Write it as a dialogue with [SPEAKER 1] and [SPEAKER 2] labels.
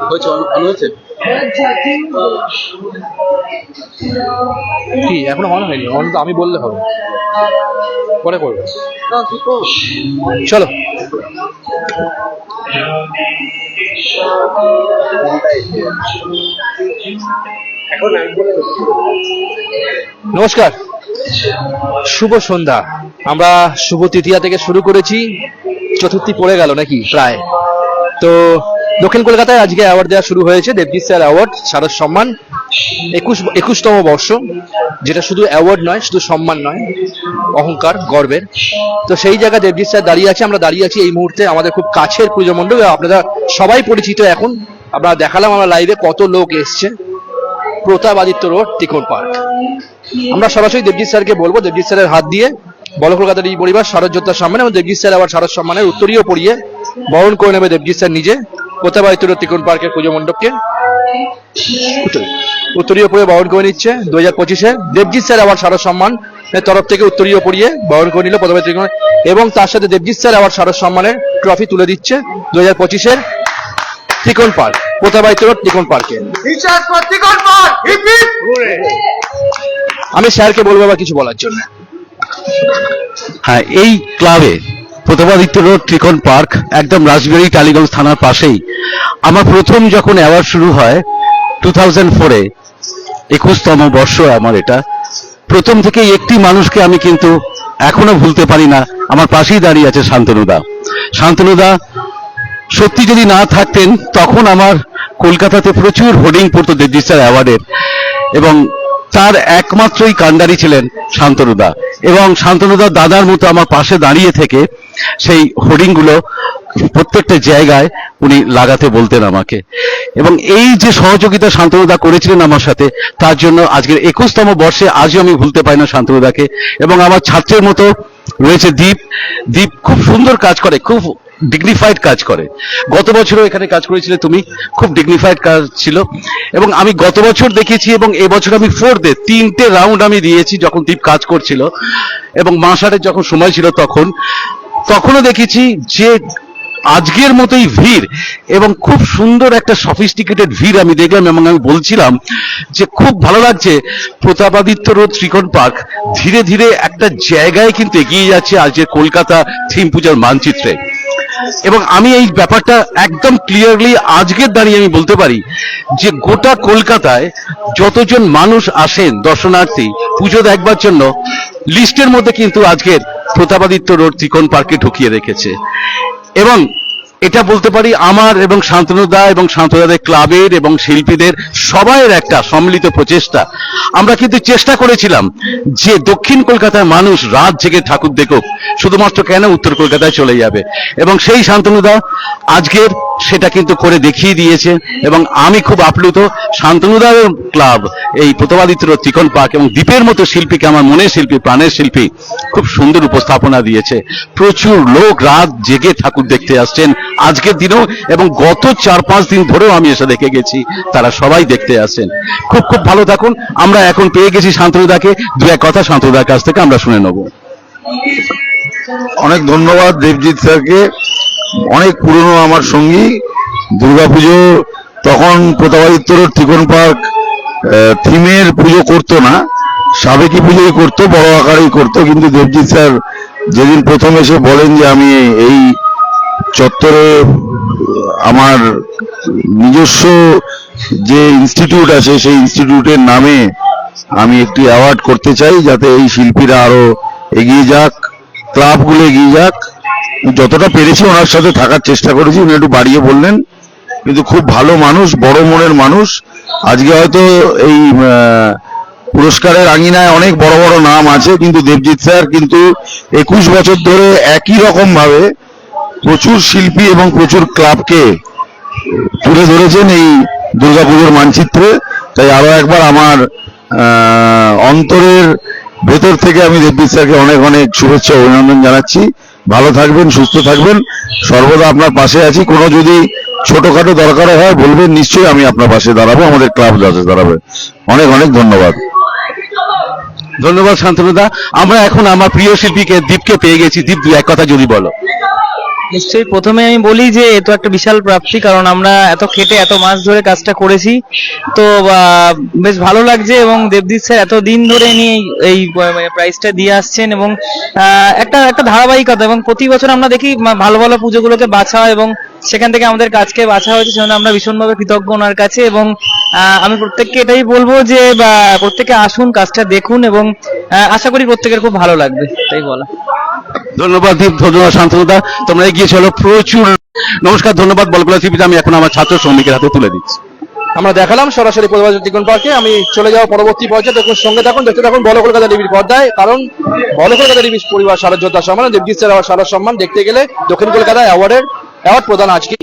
[SPEAKER 1] হয়েছে ভালো হয়েছে?
[SPEAKER 2] কি, এখনও মনে হয়নি? অন্তত আমি বললে হবে। পরে করব। চলো। নমস্কার। শুভ সন্ধ্যা। আমরা শুভ তৃতীয়া থেকে শুরু করেছি। চতুর্থী পড়ে গেল নাকি? প্রায়। তো দক্ষিণ কলকাতায় আজকে অ্যাওয়ার্ড দেওয়া শুরু হয়েছে দেবজিৎ স্যার অ্যাওয়ার্ড শারদ সম্মান। একুশ একুশতম বর্ষ, যেটা শুধু অ্যাওয়ার্ড নয়, শুধু সম্মান নয়, অহংকার, গর্বের। তো সেই জায়গায় দেবজিৎ স্যার দাঁড়িয়ে আছে, আমরা দাঁড়িয়ে আছি এই মুহূর্তে আমাদের খুব কাছের পুজো মণ্ডপ। আপনারা সবাই পরিচিত এখন। আমরা দেখালাম আমরা লাইভে কত লোক এসছে। Pratapaditya road Tikon park. আমরা সরাসরি দেবজিৎ স্যারকে বলব, দেবজিৎ স্যারের হাত দিয়ে বল কলকাতার এই পরিবার শারদ যোদ্ধার সম্মানে এবং দেবজিৎ স্যার আবার শারদ সম্মানের উত্তরীয় পড়িয়ে বরণ করে নেবে দেবজিৎ স্যার নিজে। প্রতাপাদিত্য রোড ত্রিকোণ পার্কের পুজো মণ্ডপকে। উত্তরীয় পড়িয়ে বরণ করে নিচ্ছে দু হাজার পঁচিশে। দেবজিৎ স্যার আবার শারদ সম্মান। তরফ থেকে উত্তরীয় পড়িয়ে বরণ করে নিল প্রতাপাদিত্য ত্রিকোণ। এবং তার সাথে দেবজিৎ স্যার আবার শারদ সম্মানের ট্রফি তুলে দিচ্ছে দু হাজার পঁচিশের ত্রিকোণ পার্ক। প্রতাপাদিত্য রোড ত্রিকোণ পার্কে। আমি স্যারকে বলব আবার কিছু বলার জন্য।
[SPEAKER 3] হ্যাঁ এই ক্লাবে প্রতাপাদিত্য রোড, ত্রিকোণ পার্ক, একদম রাজবাড়ি টালিগঞ্জ থানার পাশেই। আমার প্রথম যখন অ্যাওয়ার্ড শুরু হয় টু থাউজেন্ড ফোরে একুশতম বর্ষ আমার এটা, প্রথম থেকে একটি মানুষকে আমি কিন্তু এখনও ভুলতে পারি না, আমার পাশেই দাঁড়িয়ে আছে শান্তনুদা। শান্তনুদা, সত্যি যদি না থাকতেন, তখন আমার কলকাতাতে প্রচুর হোর্ডিং পড়তো দেবজিৎ স্যার অ্যাওয়ার্ডের এবং তার একমাত্রই কাণ্ডারি ছিলেন শান্তনুদা। এবং শান্তনুদা দাদার মতো আমার পাশে দাঁড়িয়ে থেকে সেই হোর্ডিংগুলো প্রত্যেকটা জায়গায় উনি লাগাতে বলতেন আমাকে। এবং এই যে সহযোগিতা শান্তনুদা করেছিলেন আমার সাথে, তার জন্য আজকের একুশতম বর্ষে আজও আমি ভুলতে পারি না শান্তনুদাকে। এবং আমার ছাত্রের মতো রয়েছে দ্বীপ দ্বীপ খুব সুন্দর কাজ করে, খুব ডিগনিফাইড কাজ করে। গত বছরও এখানে কাজ করেছিলে তুমি, খুব ডিগনিফাইড কাজ ছিল। এবং আমি গত বছর দেখেছি এবং এবছর আমি ফোর্থে তিনটে রাউন্ড আমি দিয়েছি যখন দ্বীপ কাজ করছিল। এবং মাসারের যখন সময় ছিল তখন তখনও দেখেছি যে আজকের মতোই ভিড় এবং খুব সুন্দর একটা সফিস্টিকেটেড ভিড় আমি দেখলাম এবং আমি বলছিলাম যে খুব ভালো লাগছে প্রতাপাদিত্য রোড ত্রিকোণ পার্ক। ধীরে ধীরে একটা জায়গায় কিন্তু এগিয়ে যাচ্ছে আজকের কলকাতা থিম পূজার মানচিত্রে। এবং আমি এই ব্যাপারটা একদম ক্লিয়ারলি আজকের দাঁড়িয়ে আমি বলতে পারি যে গোটা কলকাতায় যতজন মানুষ আসেন দর্শনার্থী, পুজো দেখবার জন্য লিস্টের মধ্যে কিন্তু আজকের প্রতাপাদিত্য রোড ত্রিকোণ পার্কে ঢুকিয়ে রেখেছে। এবং এটা বলতে পারি আমার এবং শান্তনুদা এবং শান্তনুদাদের ক্লাবের এবং শিল্পীদের সবাইয়ের একটা সম্মিলিত প্রচেষ্টা। আমরা কিন্তু চেষ্টা করেছিলাম যে দক্ষিণ কলকাতার মানুষ রাত জেগে ঠাকুর দেখুক, শুধুমাত্র কেন উত্তর কলকাতায় চলে যাবে। এবং সেই শান্তনুদা আজকের সেটা কিন্তু করে দেখিয়ে দিয়েছে। এবং আমি খুব আপ্লুত শান্তনুদার ক্লাব এই প্রতবাদিত্য ত্রিকোণ পার্ক এবং দ্বীপের মতো শিল্পীকে আমার মনের শিল্পী, প্রাণের শিল্পী খুব সুন্দর উপস্থাপনা দিয়েছে। প্রচুর লোক রাত জেগে ঠাকুর দেখতে আসছেন। আজকের দিনেও এবং গত চার পাঁচ দিন ধরেও আমি এসে দেখে গেছি, তারা সবাই দেখতে আসেন খুব খুব ভালো থাকুন। আমরা এখন পেয়ে গেছি শান্তনুদাকে। দু এক কথা শান্তনুদার কাছ থেকে আমরা শুনে নেব।
[SPEAKER 4] অনেক ধন্যবাদ দেবজিৎ স্যারকে। অনেক পুরনো আমার সঙ্গী। দুর্গাপুজো, তখন প্রতাপাদিত্য ত্রিকোণ পার্ক থিমের পুজো করতো না। সাবেকি পুজোই করতো, বড় আকারেই করতো, কিন্তু দেবজিৎ স্যার যেদিন প্রথম এসে বলেন যে আমি এই চত্বরে আমার নিজস্ব যে ইনস্টিটিউট আছে, সেই ইনস্টিটিউটের নামে আমি একটি অ্যাওয়ার্ড করতে চাই, যাতে এই শিল্পীরা আরও এগিয়ে যাক, ক্লাবগুলো এগিয়ে যাক। যতটা পেরেছি ওনার সাথে থাকার চেষ্টা করেছি, উনি একটু বাড়িয়ে বললেন। কিন্তু খুব ভালো মানুষ, বড় মনের মানুষ। আজকে হয়তো এই পুরস্কারের আঙিনায় অনেক বড় বড় নাম আছে, কিন্তু দেবজিৎ স্যার কিন্তু একুশ বছর ধরে একই রকম ভাবে প্রচুর শিল্পী এবং প্রচুর ক্লাবকে তুলে ধরেছেন এই দুর্গাপুজোর মানচিত্রে। তাই আরও একবার আমার অন্তরের ভেতর থেকে আমি দেবজিৎ স্যারকে অনেক অনেক শুভেচ্ছা অভিনন্দন জানাচ্ছি। ভালো থাকবেন, সুস্থ থাকবেন। সর্বদা আপনার পাশে আছি। কোনো যদি ছোটখাটো দরকার হয়, বলবেন নিশ্চয়ই আমি আপনার পাশে দাঁড়াবো, আমাদের ক্লাব পাশে দাঁড়াবে। অনেক অনেক ধন্যবাদ।
[SPEAKER 3] ধন্যবাদ শান্তনুদা। আমরা এখন আমার প্রিয় শিল্পীকে, দীপকে পেয়ে গেছি। দীপ এক কথা যদি বলো।
[SPEAKER 1] নিশ্চয়ই। প্রথমে আমি বলি যে, এ তো একটা বিশাল প্রাপ্তি, কারণ আমরা এত খেটে এত মাস ধরে কাজটা করেছি। তো বেশ ভালো লাগছে এবং দেবদীপ স্যার এত দিন ধরে নিয়ে এই- এই প্রাইসটা দিয়ে আসছেন এবং একটা একটা ধারাবাহিকতা এবং প্রতি বছর আমরা দেখি ভালো ভালো পুজোগুলোকে বাছা এবং সেখান থেকে আমাদের কাজকে বাছা হয়েছে সেজন্য আমরা ভীষণভাবে কৃতজ্ঞ ওনার কাছে এবং আহ, আমি প্রত্যেককে এটাই বলব যে প্রত্যেকে আসুন কাজটা দেখুন এবং আশা করি প্রত্যেকের খুব ভালো লাগবে তাই বলা।
[SPEAKER 3] ধন্যবাদ দীপ ধন্যবাদ শান্তনুদা। তোমরা এগিয়ে চলো প্রচুর। নমস্কার ধন্যবাদ বলগুলা টিভিতে আমি এখন আমার ছাত্র শ্রমিকের হাতে তুলে দিচ্ছি।
[SPEAKER 2] আমরা দেখালাম সরাসরি প্রতিবাদ ত্রিকোণ পার্কে আমি চলে যাওয়া পরবর্তী পর্যায়ে দেখুন সঙ্গে থাকুন দেখতে থাকুন বল কলকাতা টিভির পর্দায় কারণ বল কলকাতা টিভির পরিবার সারা যোদ্ধা সম্মান দেবজিৎ স্যার সারা সম্মান দেখতে গেলে দক্ষিণ কলকাতায় অ্যাওয়ার্ডের অ্যাওয়ার্ড প্রদান আজকে।